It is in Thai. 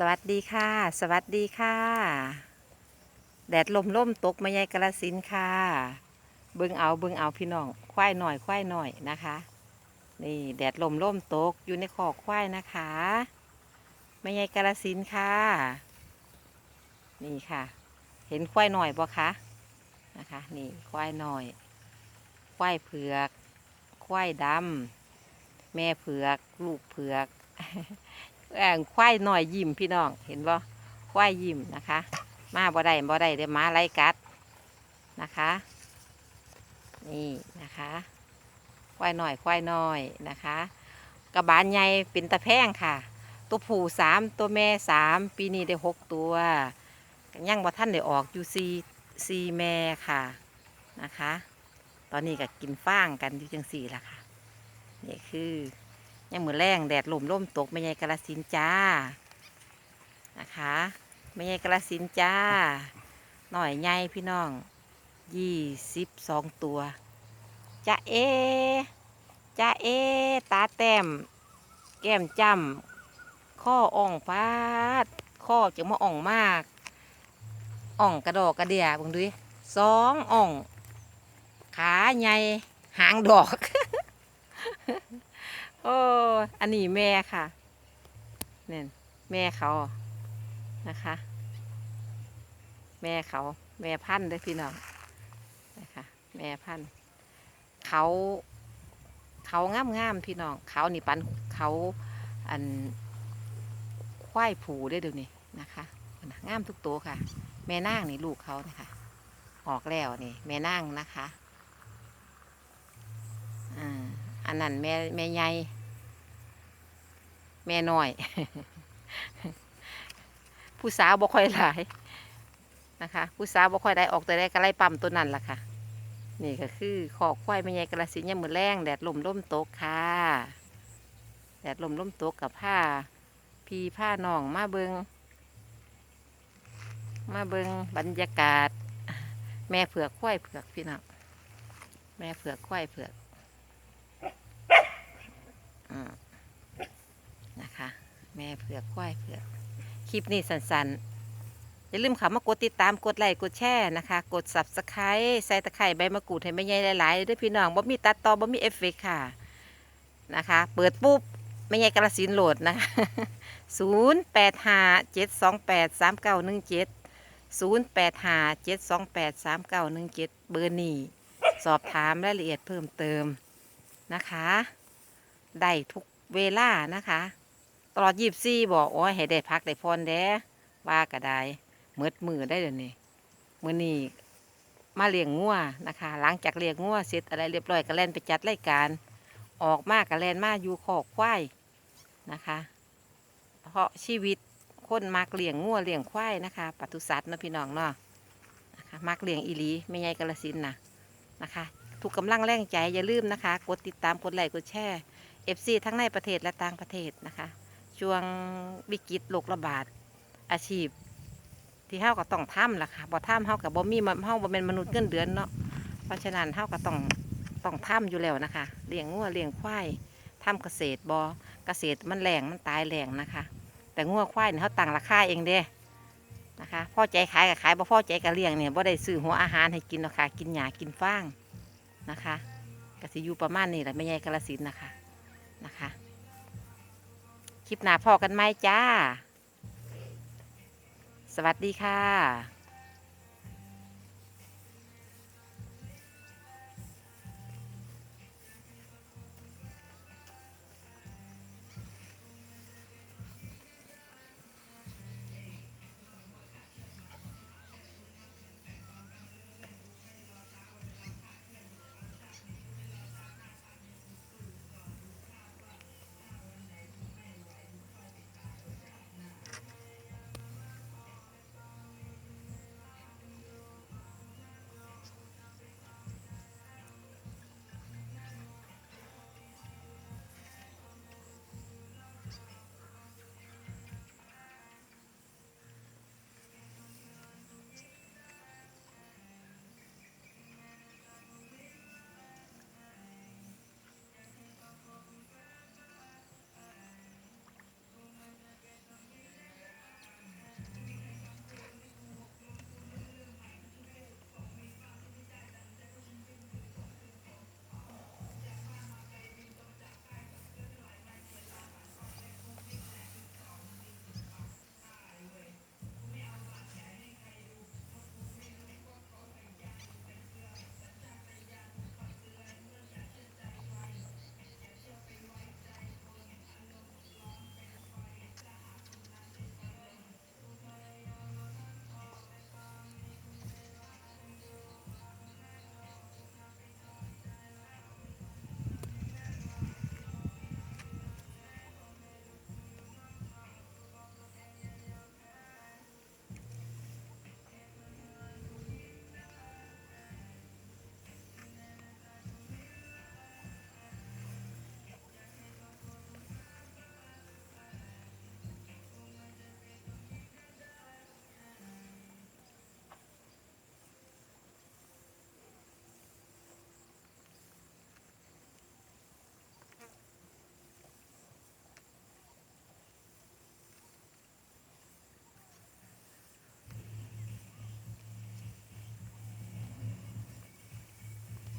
สวัสดีค่ะ สวัสดีค่ะ แดดลมล่มตกมาใหญ่กระสินค่ะ เบิ่งเอาเบิ่งเอาพี่น้องควายหน่อยควายหน่อยนะคะ นี่แดดลมล่มตกอยู่ในคอควายนะคะมาใหญ่กระสินค่ะ นี่ค่ะ เห็นควายหน่อยบ่คะนะคะ นี่ควายหน่อย ควายเผือก ควายดำแม่เผือก ลูกเผือก ควายหน่อยยิ้มพี่น้องเห็นบ่ควายยิ้มนะคะ มาบ่ได้บ่ได้เดี๋ยวมาไล่กัดนะคะ นี่นะคะควายหน่อยควายหน้อยนะคะ กระบาลใหญ่เป็นตะแพงค่ะ ตัวผู้สามตัวแม่สามปีนี้ได้หกตัวยังบ่ท่านได้ออกอยู่สี่สี่แม่ค่ะนะคะ ตอนนี้ก็กินฟางกันอยู่จังสี่ละค่ะ นี่คือ ยังมือแรงแดดลมล่มตกไม่ใหญ่กระสินจ้านะคะไม่ใหญ่กระสินจ้า หน่อยใหญ่พี่น้องยี่สิบสองตัวจ้าเอจ้าเอ ตาแต้ม แก้มจำข้ออ่องฟาดข้อจะมาอ่องมากอ่องกระดอกกระเดียบงดูสองอ่อง ขาใหญ่หางดอก โอ้อันนี้แม่ค่ะเนี่ยแม่เขานะคะ แม่เขา แม่พันธุ์ด้วยพี่น้องนะคะแม่พันธุ์เขาเขางามงามๆพี่น้องเขานี่ปันเขาอันควายผูได้เดี๋ยวนี้นะคะงามทุกตัวค่ะ แม่นางนี่ลูกเขานะคะออกแล้วนี่ แม่นางนะคะอ่าอันนั้นแม่แม่ใหญ่ แม่น้อย ผู้สาวบ่ค่อยหลายนะคะ ผู้สาวบ่ค่อยได้ออกแต่ได้กระไรปั๊มตัวนั้นล่ะค่ะนี่ก็คือขอกควายแม่ใหญ่กระสินยามมือแรงแดดลมล่มโตกค่ะแดดลมล่มโตกกับผ้าพีผ้าน้องมาเบิงมาเบิงบรรยากาศ แม่เผือกควายเผือกพี่น้องแม่เผือกควายเผือกอืม นะคะ แม่เผือกควายเผือก คลิปนี้สั้นๆ อย่าลืมเข้ามากดติดตามกดไลค์กดแชร์นะคะ กด subscribe ใส่ตะไคร้ใบมะกรูดให้แม่ใหญ่หลายๆด้วยพี่น้องบ่มีตัดต่อบ่มีเอฟเฟกค่ะนะคะ เปิดปุ๊บแม่ใหญ่กระสินโหลดนะคะ0 8 5 7 2 8 3 9 1 7 0 8 5 7 2 8 3 9 1 7เบอร์นี้สอบถามรายละเอียดเพิ่มเติมนะคะ ได้ทุกเวลานะคะ ตลอดยีบซี่บอกโอ้ยให้ได้พักได้พรแด้ว่าก็ได้เมืดมือได้เดี๋ยวนี้มือนี้มาเลี้ยงงัวนะคะ หลังจากเลี้ยงงัวเสร็จอะไรเรียบร้อยก็แล่นไปจัดรายการ ออกมาก็แล่นมาอยู่ขอกควายนะคะ เพราะชีวิตคนมักเลี้ยงงัวเลี้ยงควายนะคะปศุสัตว์นะพี่น้องเนาะนะคะมักเลี้ยงอีลีไม่ใหญ่กระสินนะนะคะทุกกำลังแรงใจอย่าลืมนะคะ กดติดตามกดไลค์กดแชร์ FC ทั้งในประเทศและต่างประเทศนะคะ ช่วงวิกฤตโรคระบาดอาชีพ ที่เฮาก็ต้องทำล่ะค่ะบ่ทำเฮากับบ่มีเฮาบ่เป็นมนุษย์เงินเดือนเนาะเพราะฉะนั้นเฮาก็ต้องต้องทำอยู่แล้วนะคะเลี้ยงงัวเลี้ยงควายทำเกษตรบ่เกษตรมันแรงมันตายแรงนะคะ แต่งัวควายเนี่ยเฮาตั้งราคาเองเด้นะคะพอใจขายก็ขายบ่พอใจก็เลี้ยงเนี่ยบ่ได้ซื้อหัวอาหารให้กินหรอกค่ะกินหญ้ากินฟางนะคะก็สิอยู่ประมาณนี้แหละไม่ใหญ่กระสินนะคะนะคะ คลิปหน้าพอกันไหมจ้า สวัสดีค่ะ